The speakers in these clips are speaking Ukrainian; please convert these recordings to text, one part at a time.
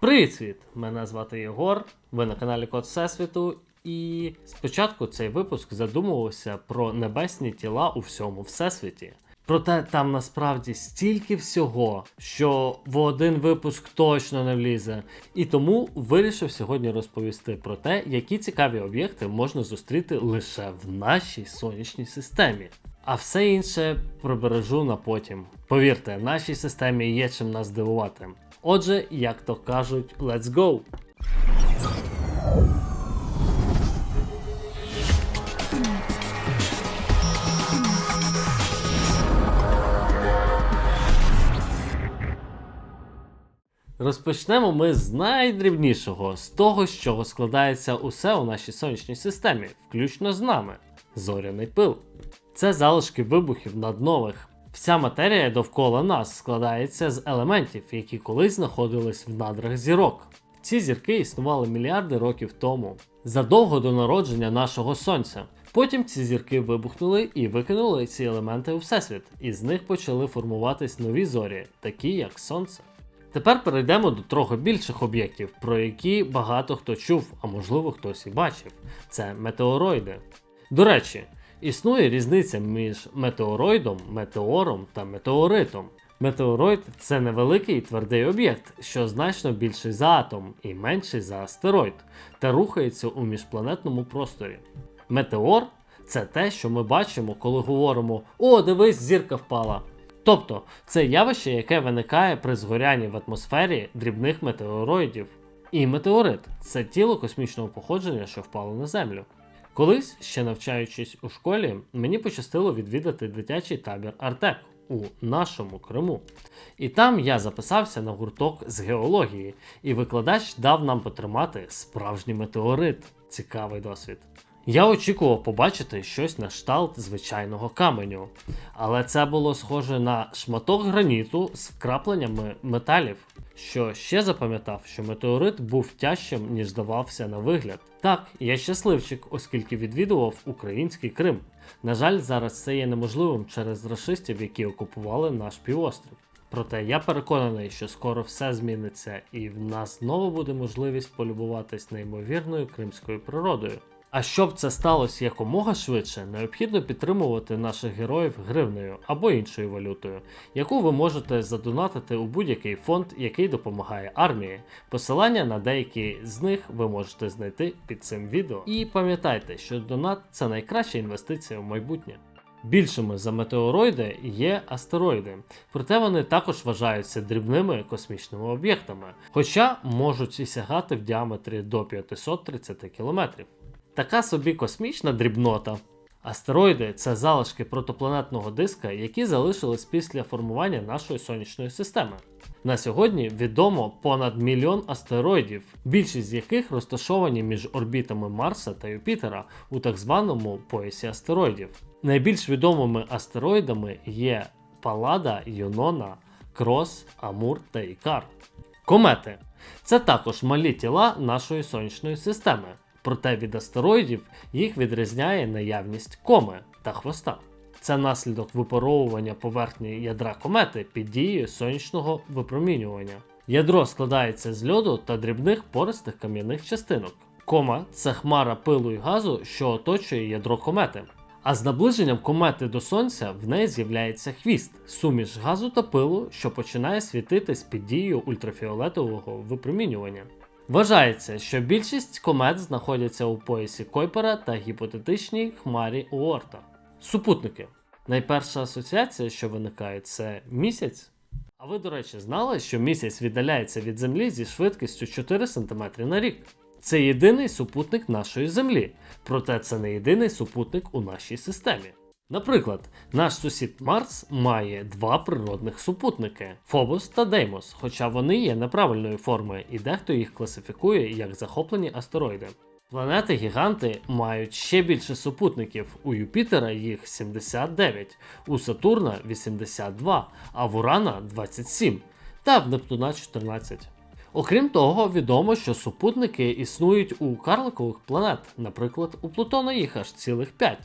Привіт! Мене звати Єгор. Ви на каналі Код Всесвіту. І спочатку цей випуск задумувався про небесні тіла у всьому всесвіті. Проте там насправді стільки всього, що в один випуск точно не влізе. І тому вирішив сьогодні розповісти про те, які цікаві об'єкти можна зустріти лише в нашій сонячній системі. А все інше прибережу на потім. Повірте, в нашій системі є чим нас здивувати. Отже, як то кажуть, let's go! Розпочнемо ми з найдрібнішого, з того, з чого складається усе у нашій сонячній системі, включно з нами зоряний пил. Це залишки вибухів наднових. Вся матерія довкола нас складається з елементів, які колись знаходились в надрах зірок. Ці зірки існували мільярди років тому, задовго до народження нашого сонця. Потім ці зірки вибухнули і викинули ці елементи у всесвіт, і з них почали формуватись нові зорі, такі як сонце. Тепер перейдемо до трохи більших об'єктів, про які багато хто чув, а можливо хтось і бачив. Це метеороїди. До речі, існує різниця між метеороїдом, метеором та метеоритом. Метеороїд це невеликий твердий об'єкт, що значно більший за атом і менший за астероїд, та рухається у міжпланетному просторі. Метеор це те, що ми бачимо, коли говоримо: О, дивись, зірка впала. Тобто це явище, яке виникає при згорянні в атмосфері дрібних метеороїдів. І метеорит це тіло космічного походження, що впало на Землю. Колись, ще навчаючись у школі, мені пощастило відвідати дитячий табір Артек у нашому Криму. І там я записався на гурток з геології, і викладач дав нам потримати справжній метеорит. Цікавий досвід. Я очікував побачити щось на кшталт звичайного каменю, але це було схоже на шматок граніту з вкрапленнями металів. Що ще запам'ятав, що метеорит був тяжчим, ніж здавався на вигляд. Так, я щасливчик, оскільки відвідував український Крим. На жаль, зараз це є неможливим через рашистів, які окупували наш півострів. Проте я переконаний, що скоро все зміниться, і в нас знову буде можливість полюбуватись неймовірною кримською природою. А щоб це сталося якомога швидше, необхідно підтримувати наших героїв гривнею або іншою валютою, яку ви можете задонатити у будь-який фонд, який допомагає армії. Посилання на деякі з них ви можете знайти під цим відео. І пам'ятайте, що донат це найкраща інвестиція в майбутнє. Більшими за метеороїди є астероїди, проте вони також вважаються дрібними космічними об'єктами, хоча можуть і сягати в діаметрі до 530 км. Така собі космічна дрібнота. Астероїди це залишки протопланетного диска, які залишились після формування нашої сонячної системи. На сьогодні відомо понад мільйон астероїдів, більшість з яких розташовані між орбітами Марса та Юпітера у так званому поясі астероїдів. Найбільш відомими астероїдами є Палада, Юнона, Крос, Амур та Ікар. Комети це також малі тіла нашої сонячної системи. Проте від астероїдів їх відрізняє наявність коми та хвоста. Це наслідок випаровування поверхні ядра комети під дією сонячного випромінювання. Ядро складається з льоду та дрібних пористих кам'яних частинок. Кома це хмара пилу і газу, що оточує ядро комети. А з наближенням комети до сонця в неї з'являється хвіст, суміш газу та пилу, що починає світитись під дією ультрафіолетового випромінювання. Вважається, що більшість комет знаходяться у поясі Койпера та гіпотетичній хмарі Уорта. Супутники. Найперша асоціація, що виникає, це місяць. А ви, до речі, знали, що місяць віддаляється від Землі зі швидкістю 4 см на рік? Це єдиний супутник нашої Землі, проте це не єдиний супутник у нашій системі. Наприклад, наш сусід Марс має два природних супутники Фобос та Деймос, хоча вони є неправильної форми, і дехто їх класифікує як захоплені астероїди. Планети-гіганти мають ще більше супутників. У Юпітера їх 79, у Сатурна 82, а в Урана 27 та в Нептуна 14. Окрім того, відомо, що супутники існують у карликових планет, наприклад, у Плутона їх аж цілих 5.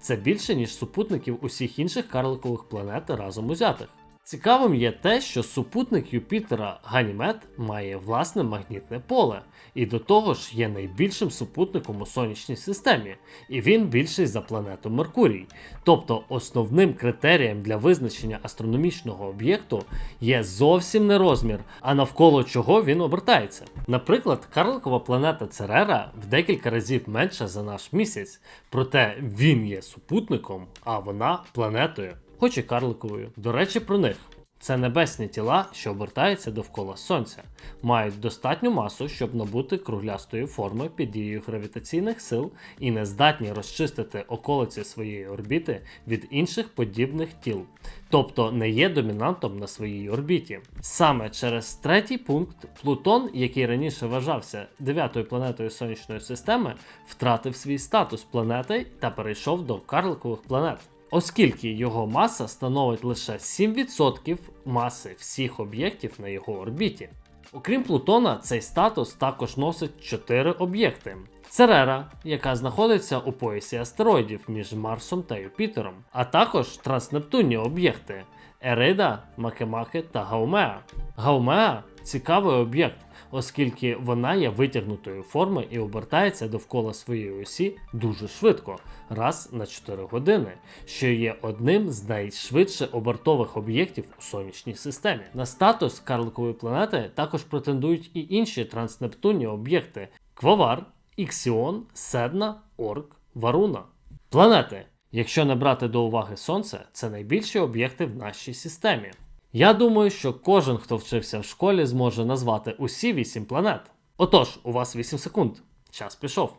Це більше, ніж супутників усіх інших карликових планет разом узятих. Цікавим є те, що супутник Юпітера Ганімед має власне магнітне поле, і до того ж є найбільшим супутником у сонячній системі, і він більший за планету Меркурій. Тобто основним критерієм для визначення астрономічного об'єкту є зовсім не розмір, а навколо чого він обертається. Наприклад, карликова планета Церера в декілька разів менша за наш місяць, проте він є супутником, а вона планетою хоч і карликовою. До речі, про них. Це небесні тіла, що обертаються довкола Сонця, мають достатню масу, щоб набути круглястої форми під дією гравітаційних сил і не здатні розчистити околиці своєї орбіти від інших подібних тіл, тобто не є домінантом на своїй орбіті. Саме через третій пункт Плутон, який раніше вважався дев'ятою планетою сонячної системи, втратив свій статус планети та перейшов до карликових планет оскільки його маса становить лише 7% маси всіх об'єктів на його орбіті. Окрім Плутона, цей статус також носить 4 об'єкти: Церера, яка знаходиться у поясі астероїдів між Марсом та Юпітером, а також транснептунні об'єкти Ерида, Макемаки та Гаумеа. Гаумеа цікавий об'єкт, оскільки вона є витягнутої форми і обертається довкола своєї осі дуже швидко, раз на 4 години, що є одним з найшвидше обертових об'єктів у сонячній системі. На статус карликової планети також претендують і інші транснептунні об'єкти: Квавар, Іксіон, Седна, Орк, Варуна. Планети. Якщо не брати до уваги Сонце, це найбільші об'єкти в нашій системі. Я думаю, що кожен, хто вчився в школі, зможе назвати усі 8 планет. Отож, у вас 8 секунд. Час пішов.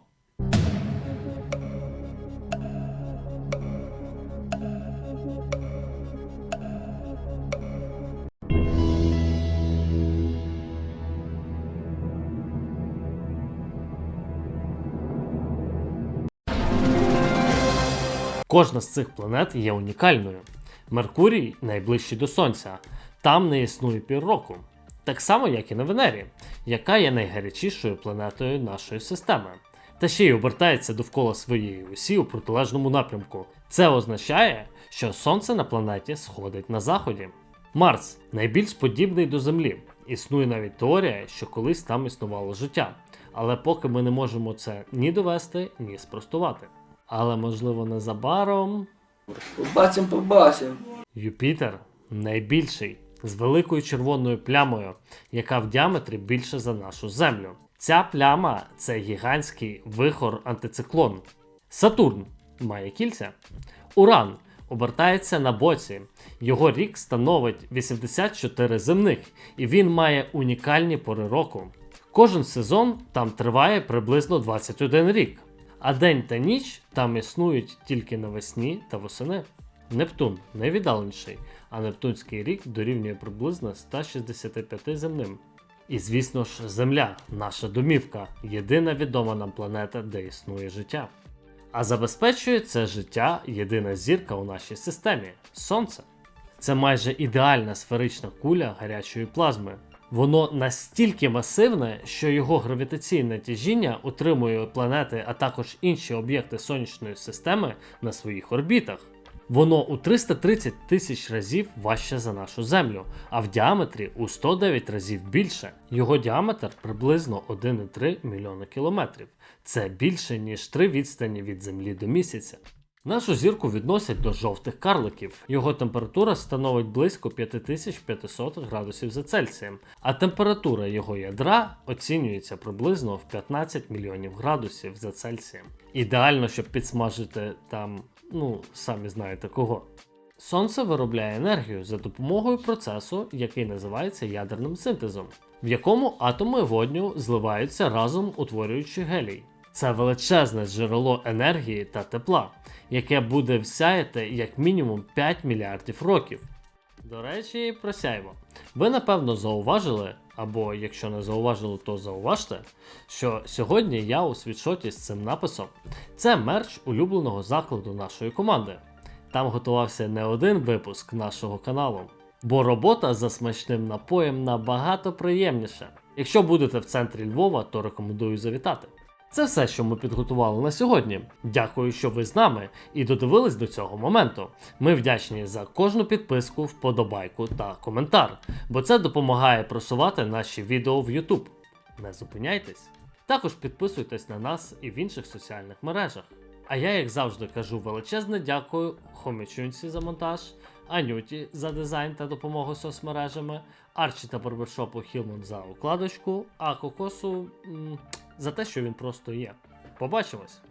Кожна з цих планет є унікальною. Меркурій найближчий до Сонця, там не існує півроку. Так само, як і на Венері, яка є найгарячішою планетою нашої системи, та ще й обертається довкола своєї осі у протилежному напрямку. Це означає, що Сонце на планеті сходить на заході. Марс найбільш подібний до Землі. Існує навіть теорія, що колись там існувало життя, але поки ми не можемо це ні довести, ні спростувати. Але можливо незабаром. Побачим, побачим. Юпітер найбільший з великою червоною плямою, яка в діаметрі більше за нашу Землю. Ця пляма це гігантський вихор антициклон. Сатурн має кільця. Уран обертається на боці. Його рік становить 84 земних, і він має унікальні пори року. Кожен сезон там триває приблизно 21 рік, а день та ніч там існують тільки навесні та восени. Нептун найвіддаленіший, а Нептунський рік дорівнює приблизно 165 земним. І звісно ж, Земля, наша домівка, єдина відома нам планета, де існує життя. А забезпечує це життя єдина зірка у нашій системі Сонце. Це майже ідеальна сферична куля гарячої плазми. Воно настільки масивне, що його гравітаційне тяжіння утримує планети, а також інші об'єкти сонячної системи на своїх орбітах. Воно у 330 тисяч разів важче за нашу Землю, а в діаметрі у 109 разів більше. Його діаметр приблизно 1,3 мільйони кілометрів. Це більше ніж три відстані від Землі до місяця. Нашу зірку відносять до жовтих карликів. Його температура становить близько 5500 градусів за Цельсієм, а температура його ядра оцінюється приблизно в 15 мільйонів градусів за Цельсієм. Ідеально, щоб підсмажити там, ну, самі знаєте кого. Сонце виробляє енергію за допомогою процесу, який називається ядерним синтезом, в якому атоми водню зливаються разом, утворюючи гелій. Це величезне джерело енергії та тепла, яке буде всяяти як мінімум 5 мільярдів років. До речі, про сяйво. Ви напевно зауважили, або якщо не зауважили, то зауважте, що сьогодні я у світшоті з цим написом. Це мерч улюбленого закладу нашої команди. Там готувався не один випуск нашого каналу, бо робота за смачним напоєм набагато приємніша. Якщо будете в центрі Львова, то рекомендую завітати. Це все, що ми підготували на сьогодні. Дякую, що ви з нами і додивились до цього моменту. Ми вдячні за кожну підписку, вподобайку та коментар, бо це допомагає просувати наші відео в YouTube. Не зупиняйтесь. Також підписуйтесь на нас і в інших соціальних мережах. А я, як завжди, кажу величезне дякую Хомічунці за монтаж, Анюті за дизайн та допомогу соцмережами, Арчі та барбершопу Хілман за укладочку, а Кокосу за те, що він просто є. Побачимось!